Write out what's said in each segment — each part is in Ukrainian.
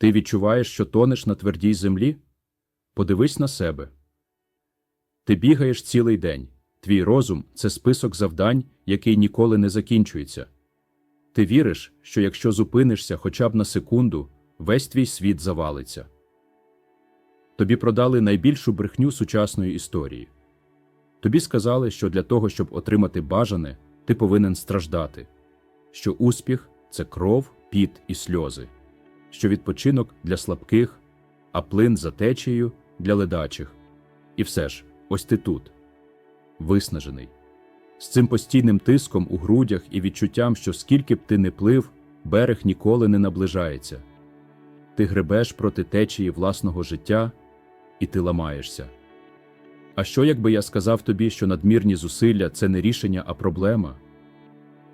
Ти відчуваєш, що тонеш на твердій землі? Подивись на себе. Ти бігаєш цілий день. Твій розум це список завдань, який ніколи не закінчується. Ти віриш, що якщо зупинишся хоча б на секунду, весь твій світ завалиться. Тобі продали найбільшу брехню сучасної історії. Тобі сказали, що для того, щоб отримати бажане, ти повинен страждати, що успіх це кров, піт і сльози, що відпочинок для слабких, а плин за течією для ледачих. І все ж, ось ти тут, виснажений, з цим постійним тиском у грудях і відчуттям, що скільки б ти не плив, берег ніколи не наближається. Ти гребеш проти течії власного життя, і ти ламаєшся. А що, якби я сказав тобі, що надмірні зусилля це не рішення, а проблема?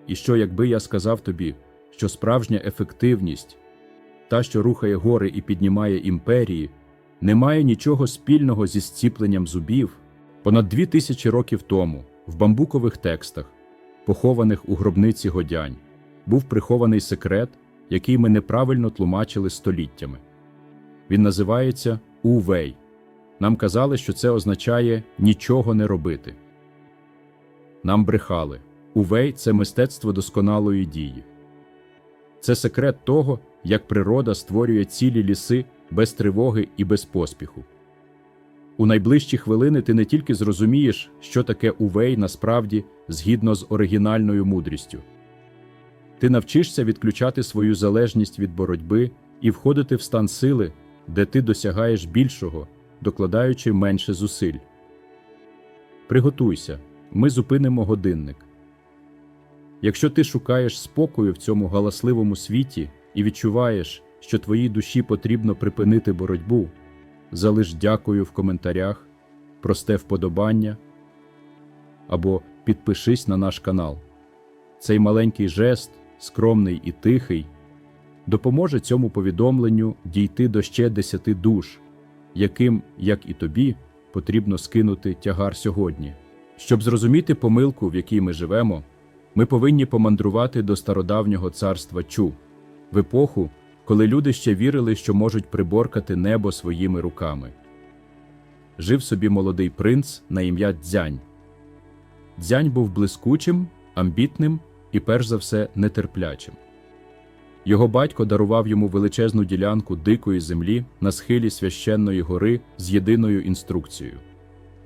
І що, якби я сказав тобі, що справжня ефективність, та, що рухає гори і піднімає імперії, не має нічого спільного зі зціпленням зубів? Понад дві тисячі років тому, в бамбукових текстах, похованих у гробниці годянь, був прихований секрет, який ми неправильно тлумачили століттями. Він називається Увей. Нам казали, що це означає нічого не робити. Нам брехали. Увей це мистецтво досконалої дії. Це секрет того, як природа створює цілі ліси без тривоги і без поспіху. У найближчі хвилини ти не тільки зрозумієш, що таке увей насправді згідно з оригінальною мудрістю. Ти навчишся відключати свою залежність від боротьби і входити в стан сили, де ти досягаєш більшого, докладаючи менше зусиль. Приготуйся, ми зупинимо годинник. Якщо ти шукаєш спокою в цьому галасливому світі і відчуваєш, що твоїй душі потрібно припинити боротьбу, залиш дякую в коментарях, просте вподобання або підпишись на наш канал. Цей маленький жест, скромний і тихий, допоможе цьому повідомленню дійти до ще десяти душ, яким, як і тобі, потрібно скинути тягар сьогодні. Щоб зрозуміти помилку, в якій ми живемо, ми повинні помандрувати до стародавнього царства Чу, в епоху, коли люди ще вірили, що можуть приборкати небо своїми руками. Жив собі молодий принц на ім'я Дзянь. Дзянь був блискучим, амбітним і, перш за все, нетерплячим. Його батько дарував йому величезну ділянку дикої землі на схилі священної гори з єдиною інструкцією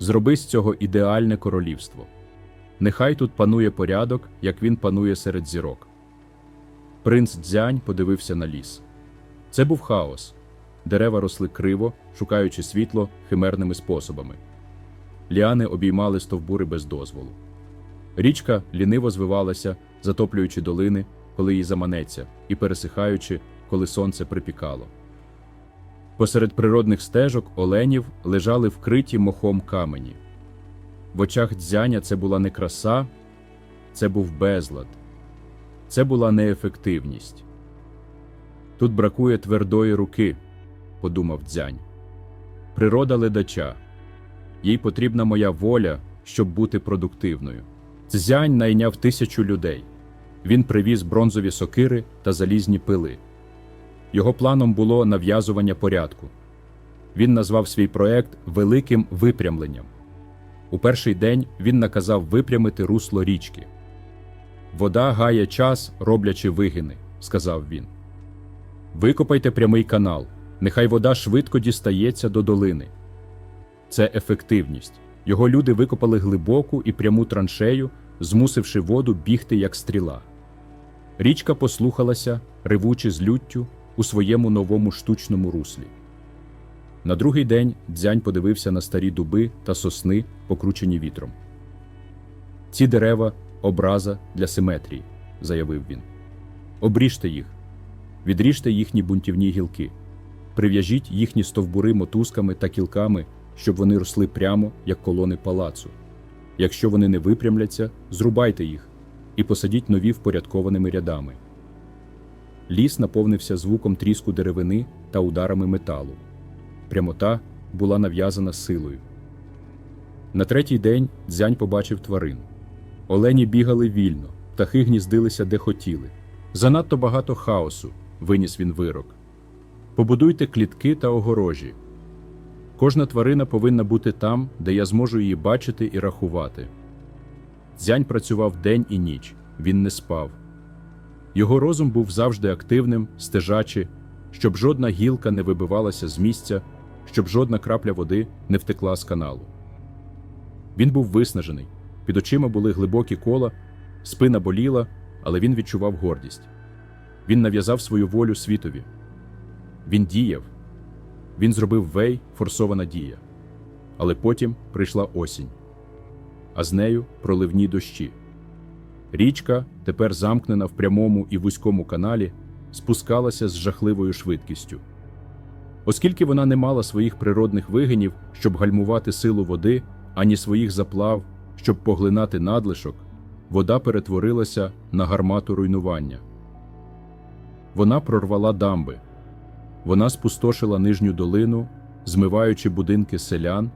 зроби з цього ідеальне королівство. Нехай тут панує порядок, як він панує серед зірок. Принц Дзянь подивився на ліс. Це був хаос. Дерева росли криво, шукаючи світло химерними способами. Ліани обіймали стовбури без дозволу. Річка ліниво звивалася, затоплюючи долини, коли їй заманеться, і пересихаючи, коли сонце припікало. Посеред природних стежок оленів лежали вкриті мохом камені. В очах дзяня це була не краса, це був безлад, це була неефективність. Тут бракує твердої руки, подумав дзянь. Природа ледача, їй потрібна моя воля, щоб бути продуктивною. Дзянь найняв тисячу людей. Він привіз бронзові сокири та залізні пили. Його планом було нав'язування порядку. Він назвав свій проект великим випрямленням. У перший день він наказав випрямити русло річки. Вода гає час, роблячи вигини, сказав він. Викопайте прямий канал, нехай вода швидко дістається до долини. Це ефективність. Його люди викопали глибоку і пряму траншею, змусивши воду бігти як стріла. Річка послухалася, ревучи з люттю, у своєму новому штучному руслі. На другий день дзянь подивився на старі дуби та сосни, покручені вітром. Ці дерева образа для симетрії, заявив він. Обріжте їх, відріжте їхні бунтівні гілки, прив'яжіть їхні стовбури мотузками та кілками, щоб вони росли прямо, як колони палацу. Якщо вони не випрямляться, зрубайте їх і посадіть нові впорядкованими рядами. Ліс наповнився звуком тріску деревини та ударами металу. Прямота була нав'язана силою. На третій день дзянь побачив тварин. Олені бігали вільно, птахи гніздилися де хотіли. Занадто багато хаосу, виніс він вирок. Побудуйте клітки та огорожі. Кожна тварина повинна бути там, де я зможу її бачити і рахувати. Дзянь працював день і ніч, він не спав. Його розум був завжди активним, стежачи, щоб жодна гілка не вибивалася з місця, щоб жодна крапля води не втекла з каналу. Він був виснажений, під очима були глибокі кола, спина боліла, але він відчував гордість. Він нав'язав свою волю світові. Він діяв. Він зробив вей форсована дія. Але потім прийшла осінь, а з нею проливні дощі. Річка, тепер замкнена в прямому і вузькому каналі, спускалася з жахливою швидкістю. Оскільки вона не мала своїх природних вигинів, щоб гальмувати силу води, ані своїх заплав, щоб поглинати надлишок, вода перетворилася на гармату руйнування. Вона прорвала дамби. Вона спустошила нижню долину, змиваючи будинки селян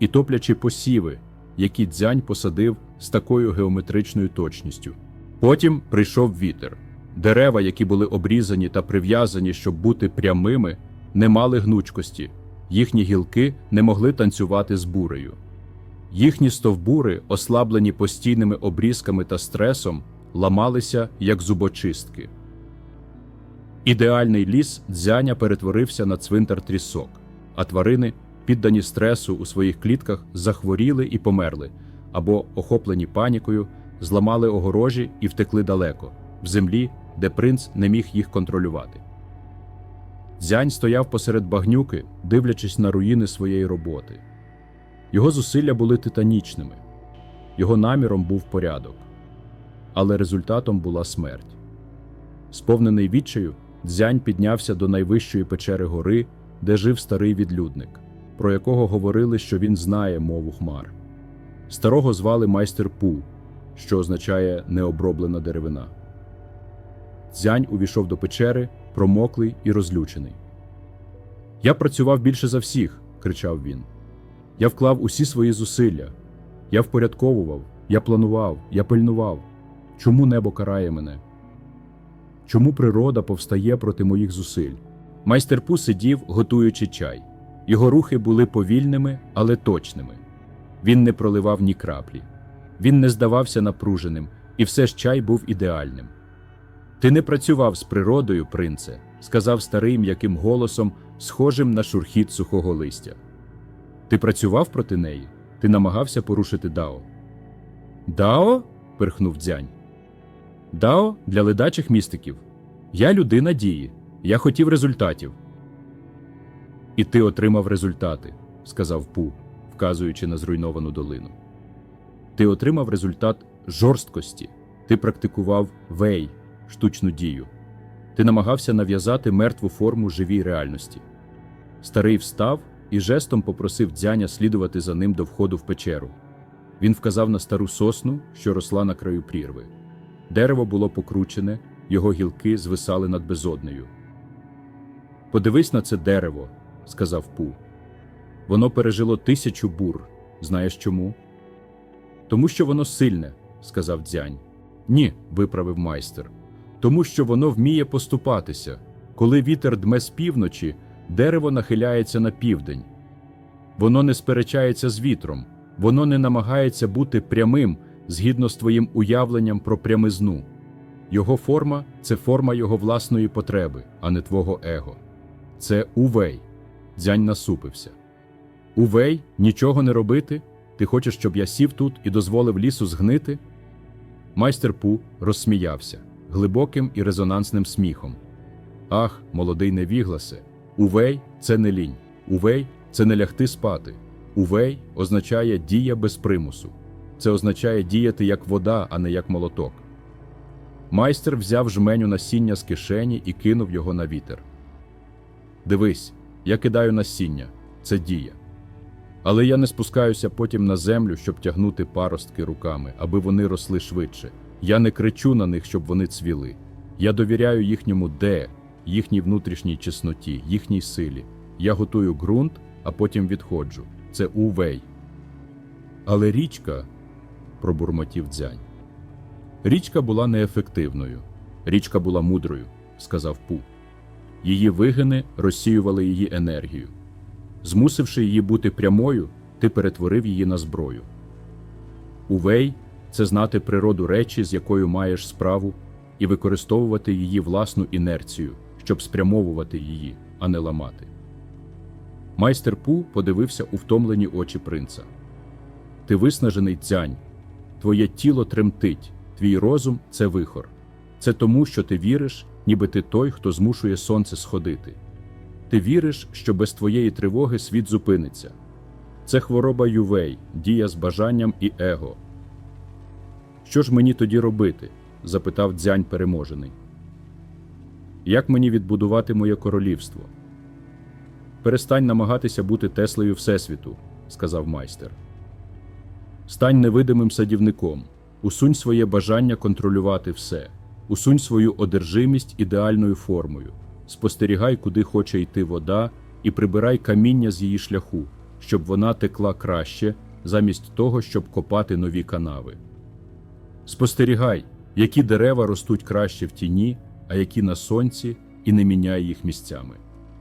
і топлячи посіви, які дзянь посадив з такою геометричною точністю. Потім прийшов вітер. Дерева, які були обрізані та прив'язані, щоб бути прямими, не мали гнучкості, їхні гілки не могли танцювати з бурею. Їхні стовбури, ослаблені постійними обрізками та стресом, ламалися як зубочистки. Ідеальний ліс дзяня перетворився на цвинтар трісок, а тварини, піддані стресу у своїх клітках, захворіли і померли, або, охоплені панікою, зламали огорожі і втекли далеко, в землі, де принц не міг їх контролювати. Дзянь стояв посеред багнюки, дивлячись на руїни своєї роботи. Його зусилля були титанічними, його наміром був порядок, але результатом була смерть. Сповнений відчаю, дзянь піднявся до найвищої печери гори, де жив старий відлюдник, про якого говорили, що він знає мову хмар. Старого звали майстер Пу, що означає необроблена деревина. Дзянь увійшов до печери, промоклий і розлючений. Я працював більше за всіх, кричав він. Я вклав усі свої зусилля. Я впорядковував, я планував, я пильнував. Чому небо карає мене? Чому природа повстає проти моїх зусиль? Майстер Пу сидів, готуючи чай. Його рухи були повільними, але точними. Він не проливав ні краплі. Він не здавався напруженим, і все ж чай був ідеальним. Ти не працював з природою, принце, сказав старий м'яким голосом, схожим на шурхіт сухого листя. Ти працював проти неї? Ти намагався порушити Дао. Дао? перхнув дзянь. Дао для ледачих містиків. Я людина дії. Я хотів результатів. І ти отримав результати, сказав Пу, вказуючи на зруйновану долину. Ти отримав результат жорсткості. Ти практикував вей, штучну дію. Ти намагався нав'язати мертву форму живій реальності. Старий встав і жестом попросив дзяня слідувати за ним до входу в печеру. Він вказав на стару сосну, що росла на краю прірви. Дерево було покручене, його гілки звисали над безоднею. Подивись на це дерево, сказав Пу. Воно пережило тисячу бур. Знаєш чому? Тому що воно сильне, сказав дзянь. Ні, виправив майстер. Тому що воно вміє поступатися. Коли вітер дме з півночі, дерево нахиляється на південь. Воно не сперечається з вітром, воно не намагається бути прямим згідно з твоїм уявленням про прямизну. Його форма це форма його власної потреби, а не твого его. Це увей. Дзянь насупився. Увей, нічого не робити? Ти хочеш, щоб я сів тут і дозволив лісу згнити? Майстер Пу розсміявся глибоким і резонансним сміхом. Ах, молодий невігласе, увей це не лінь, увей це не лягти спати. Увей означає дія без примусу. Це означає діяти як вода, а не як молоток. Майстер взяв жменю насіння з кишені і кинув його на вітер. Дивись, я кидаю насіння це дія. Але я не спускаюся потім на землю, щоб тягнути паростки руками, аби вони росли швидше. Я не кричу на них, щоб вони цвіли. Я довіряю їхньому де, їхній внутрішній чесноті, їхній силі. Я готую ґрунт, а потім відходжу. Це увей. Але річка, пробурмотів дзянь. Річка була неефективною. Річка була мудрою, сказав Пу. її вигини розсіювали її енергію. Змусивши її бути прямою, ти перетворив її на зброю. Увей це знати природу речі, з якою маєш справу, і використовувати її власну інерцію, щоб спрямовувати її, а не ламати. Майстер Пу подивився у втомлені очі принца. Ти виснажений дзянь, твоє тіло тремтить, твій розум це вихор. Це тому, що ти віриш, ніби ти той, хто змушує сонце сходити. Ти віриш, що без твоєї тривоги світ зупиниться. Це хвороба ювей, дія з бажанням і его. Що ж мені тоді робити? запитав дзянь переможений. Як мені відбудувати моє королівство? Перестань намагатися бути Теслею Всесвіту, сказав майстер. Стань невидимим садівником, усунь своє бажання контролювати все, усунь свою одержимість ідеальною формою, спостерігай, куди хоче йти вода, і прибирай каміння з її шляху, щоб вона текла краще, замість того, щоб копати нові канави. Спостерігай, які дерева ростуть краще в тіні, а які на сонці, і не міняй їх місцями.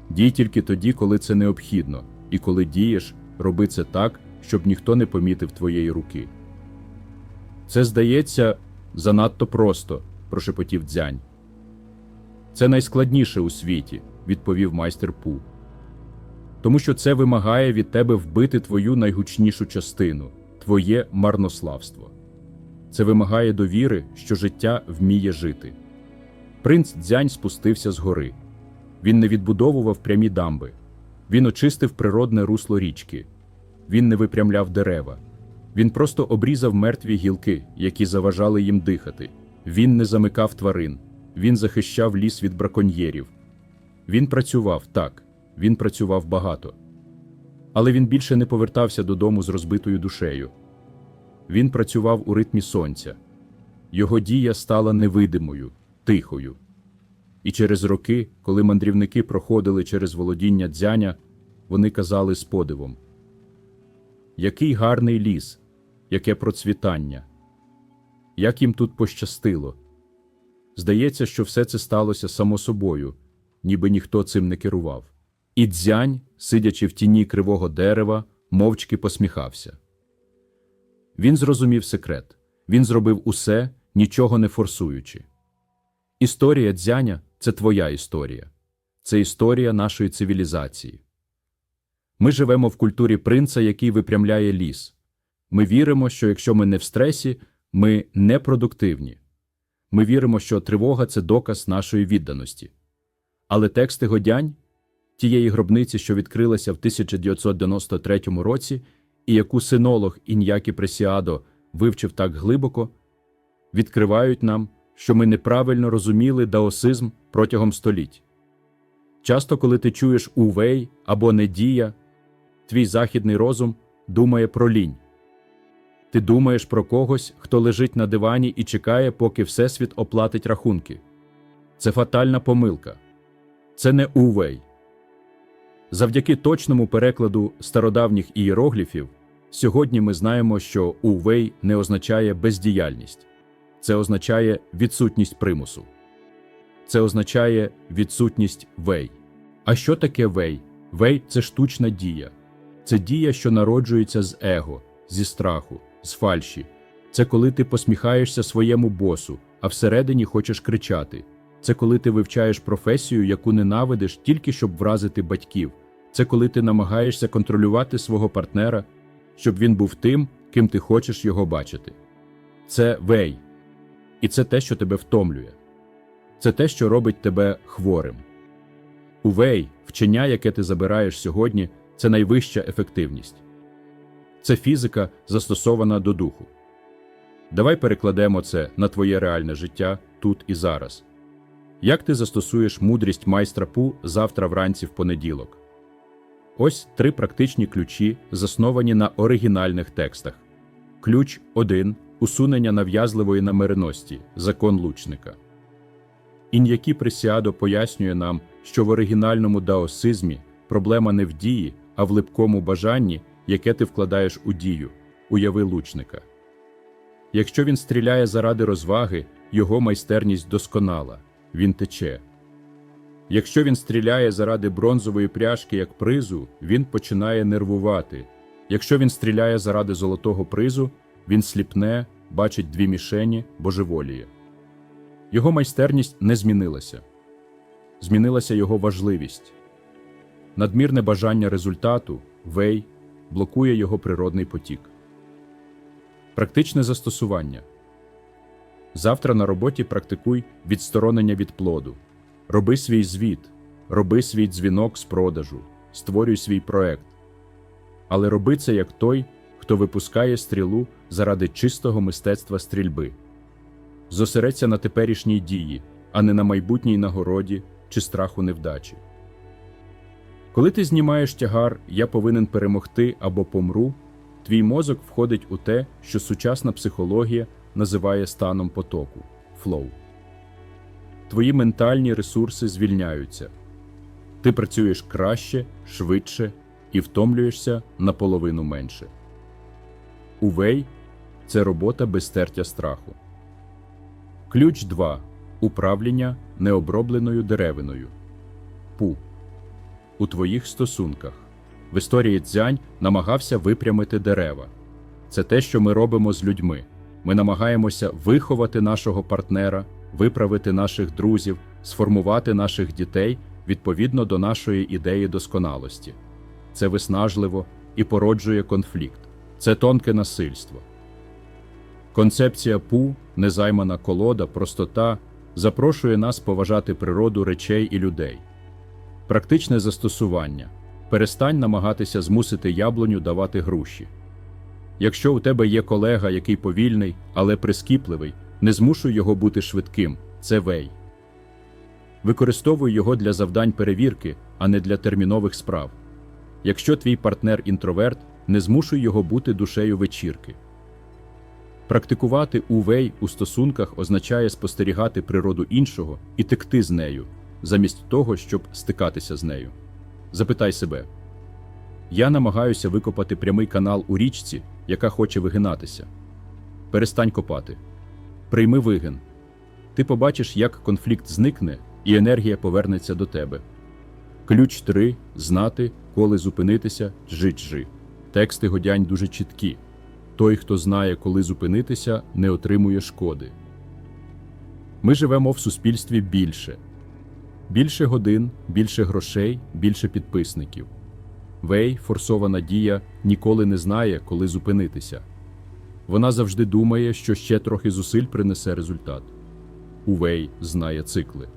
Дій тільки тоді, коли це необхідно, і коли дієш, роби це так, щоб ніхто не помітив твоєї руки. Це здається занадто просто, прошепотів дзянь. Це найскладніше у світі, відповів майстер Пу. Тому що це вимагає від тебе вбити твою найгучнішу частину, твоє марнославство. Це вимагає довіри, що життя вміє жити. Принц дзянь спустився з гори. Він не відбудовував прямі дамби, він очистив природне русло річки, він не випрямляв дерева, він просто обрізав мертві гілки, які заважали їм дихати. Він не замикав тварин, він захищав ліс від браконьєрів. Він працював так, він працював багато. Але він більше не повертався додому з розбитою душею. Він працював у ритмі сонця. Його дія стала невидимою, тихою. І через роки, коли мандрівники проходили через володіння дзяня, вони казали з подивом: Який гарний ліс, яке процвітання! Як їм тут пощастило! Здається, що все це сталося само собою, ніби ніхто цим не керував. І дзянь, сидячи в тіні кривого дерева, мовчки посміхався. Він зрозумів секрет він зробив усе, нічого не форсуючи. Історія дзяня це твоя історія, це історія нашої цивілізації. Ми живемо в культурі принца, який випрямляє ліс. Ми віримо, що якщо ми не в стресі, ми непродуктивні. Ми віримо, що тривога це доказ нашої відданості. Але тексти годянь тієї гробниці, що відкрилася в 1993 році, і яку синолог Ін'які Пресіадо вивчив так глибоко, відкривають нам, що ми неправильно розуміли даосизм протягом століть. Часто, коли ти чуєш увей або недія, твій західний розум думає про лінь. Ти думаєш про когось, хто лежить на дивані і чекає, поки Всесвіт оплатить рахунки. Це фатальна помилка. Це не увей. Завдяки точному перекладу стародавніх ієрогліфів, сьогодні ми знаємо, що увей не означає бездіяльність, це означає відсутність примусу. Це означає відсутність вей. А що таке вей? Вей це штучна дія. Це дія, що народжується з его, зі страху, з фальші. Це коли ти посміхаєшся своєму босу, а всередині хочеш кричати. Це коли ти вивчаєш професію, яку ненавидиш тільки щоб вразити батьків. Це коли ти намагаєшся контролювати свого партнера, щоб він був тим, ким ти хочеш його бачити. Це вей. І це те, що тебе втомлює. Це те, що робить тебе хворим. Увей, вчення, яке ти забираєш сьогодні, це найвища ефективність. Це фізика, застосована до духу. Давай перекладемо це на твоє реальне життя тут і зараз. Як ти застосуєш мудрість майстра Пу завтра вранці в понеділок? Ось три практичні ключі, засновані на оригінальних текстах. Ключ 1. Усунення нав'язливої намиреності закон лучника. Ін'які Пресіадо пояснює нам, що в оригінальному даосизмі проблема не в дії, а в липкому бажанні, яке ти вкладаєш у дію, уяви лучника. Якщо він стріляє заради розваги, його майстерність досконала, він тече. Якщо він стріляє заради бронзової пряжки як призу, він починає нервувати. Якщо він стріляє заради золотого призу, він сліпне, бачить дві мішені, божеволіє. Його майстерність не змінилася. Змінилася його важливість. Надмірне бажання результату, вей, блокує його природний потік. Практичне застосування. Завтра на роботі практикуй відсторонення від плоду. Роби свій звіт, роби свій дзвінок з продажу, створюй свій проект. Але роби це як той, хто випускає стрілу заради чистого мистецтва стрільби. Зосередься на теперішній дії, а не на майбутній нагороді чи страху невдачі. Коли ти знімаєш тягар Я повинен перемогти або помру, твій мозок входить у те, що сучасна психологія називає станом потоку флоу. Твої ментальні ресурси звільняються. Ти працюєш краще, швидше і втомлюєшся наполовину менше. Увей це робота без тертя страху. Ключ 2. Управління необробленою деревиною. Пу. У твоїх стосунках. В історії дзянь намагався випрямити дерева. Це те, що ми робимо з людьми. Ми намагаємося виховати нашого партнера, виправити наших друзів, сформувати наших дітей відповідно до нашої ідеї досконалості. Це виснажливо і породжує конфлікт. Це тонке насильство. Концепція пу, незаймана колода, простота запрошує нас поважати природу речей і людей. Практичне застосування. Перестань намагатися змусити яблуню давати груші. Якщо у тебе є колега, який повільний, але прискіпливий, не змушуй його бути швидким це вей. Використовуй його для завдань перевірки, а не для термінових справ. Якщо твій партнер інтроверт, не змушуй його бути душею вечірки. Практикувати увей у стосунках означає спостерігати природу іншого і текти з нею, замість того, щоб стикатися з нею. Запитай себе: я намагаюся викопати прямий канал у річці, яка хоче вигинатися. Перестань копати. Прийми вигин. Ти побачиш, як конфлікт зникне, і енергія повернеться до тебе. Ключ 3. знати, коли зупинитися, джи-джи. Тексти годянь дуже чіткі. Той, хто знає, коли зупинитися, не отримує шкоди. Ми живемо в суспільстві більше. Більше годин, більше грошей, більше підписників. Вей, форсована дія, ніколи не знає, коли зупинитися. Вона завжди думає, що ще трохи зусиль принесе результат. Увей знає цикли.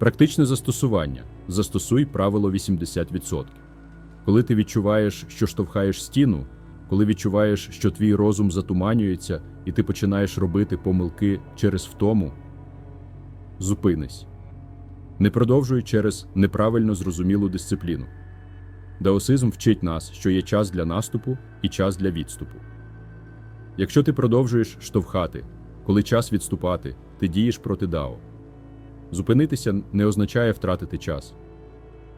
Практичне застосування. Застосуй правило 80%. Коли ти відчуваєш, що штовхаєш стіну, коли відчуваєш, що твій розум затуманюється, і ти починаєш робити помилки через втому, зупинись. Не продовжуй через неправильно зрозумілу дисципліну. Даосизм вчить нас, що є час для наступу і час для відступу. Якщо ти продовжуєш штовхати, коли час відступати, ти дієш проти Дао. Зупинитися не означає втратити час.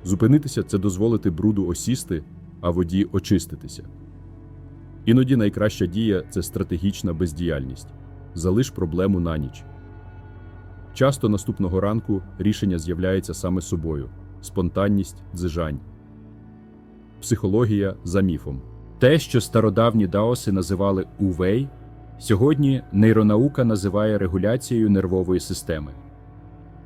Зупинитися це дозволити бруду осісти, а воді очиститися. Іноді найкраща дія це стратегічна бездіяльність. Залиш проблему на ніч. Часто наступного ранку рішення з'являється саме собою спонтанність, дзижань. Психологія за міфом. Те, що стародавні даоси називали увей, сьогодні нейронаука називає регуляцією нервової системи.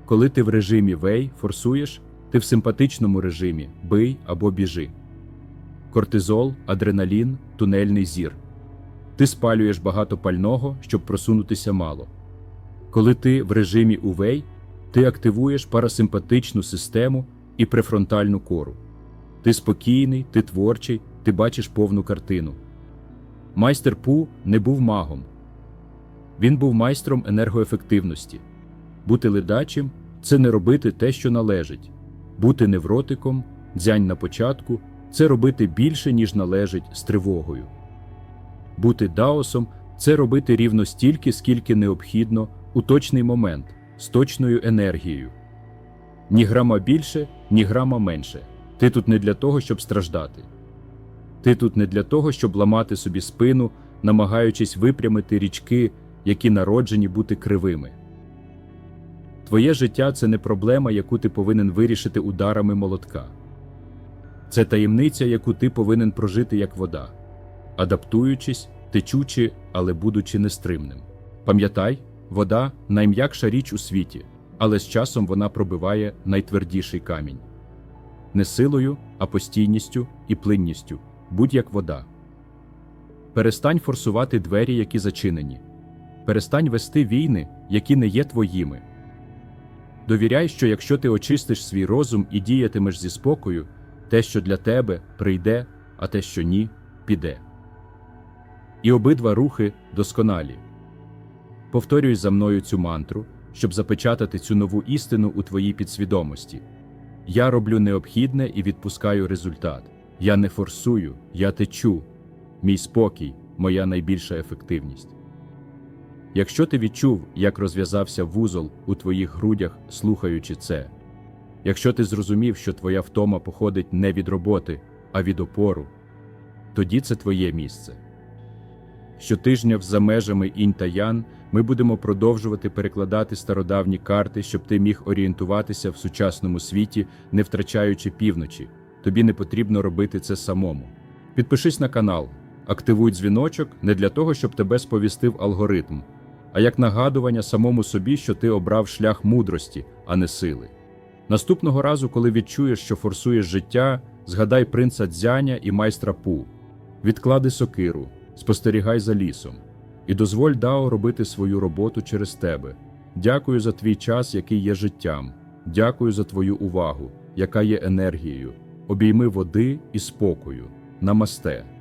Коли ти в режимі вей форсуєш, ти в симпатичному режимі бий або біжи. Кортизол, адреналін, тунельний зір. Ти спалюєш багато пального, щоб просунутися мало. Коли ти в режимі увей, ти активуєш парасимпатичну систему і префронтальну кору. Ти спокійний, ти творчий, ти бачиш повну картину. Майстер Пу не був магом. Він був майстром енергоефективності. Бути ледачим це не робити те, що належить. Бути невротиком, дзянь на початку це робити більше, ніж належить з тривогою. Бути даосом це робити рівно стільки, скільки необхідно у точний момент з точною енергією. Ні грама більше, ні грама менше. Ти тут не для того, щоб страждати. Ти тут не для того, щоб ламати собі спину, намагаючись випрямити річки, які народжені бути кривими. Твоє життя це не проблема, яку ти повинен вирішити ударами молотка. Це таємниця, яку ти повинен прожити як вода, адаптуючись, течучи, але будучи нестримним. Пам'ятай, вода найм'якша річ у світі, але з часом вона пробиває найтвердіший камінь. Не силою, а постійністю і плинністю, будь як вода. Перестань форсувати двері, які зачинені. Перестань вести війни, які не є твоїми. Довіряй, що якщо ти очистиш свій розум і діятимеш зі спокою, те, що для тебе, прийде, а те, що ні, піде. І обидва рухи досконалі. Повторюй за мною цю мантру, щоб запечатати цю нову істину у твоїй підсвідомості. Я роблю необхідне і відпускаю результат. Я не форсую, я течу. Мій спокій, моя найбільша ефективність. Якщо ти відчув, як розв'язався вузол у твоїх грудях, слухаючи це, якщо ти зрозумів, що твоя втома походить не від роботи, а від опору, тоді це твоє місце. Щотижня за межами інь та ян ми будемо продовжувати перекладати стародавні карти, щоб ти міг орієнтуватися в сучасному світі, не втрачаючи півночі. Тобі не потрібно робити це самому. Підпишись на канал, активуй дзвіночок не для того, щоб тебе сповістив алгоритм, а як нагадування самому собі, що ти обрав шлях мудрості, а не сили. Наступного разу, коли відчуєш, що форсуєш життя, згадай принца Дзяня і майстра Пу. Відклади сокиру, спостерігай за лісом і дозволь Дао робити свою роботу через тебе. Дякую за твій час, який є життям. Дякую за твою увагу, яка є енергією. Обійми води і спокою. Намасте.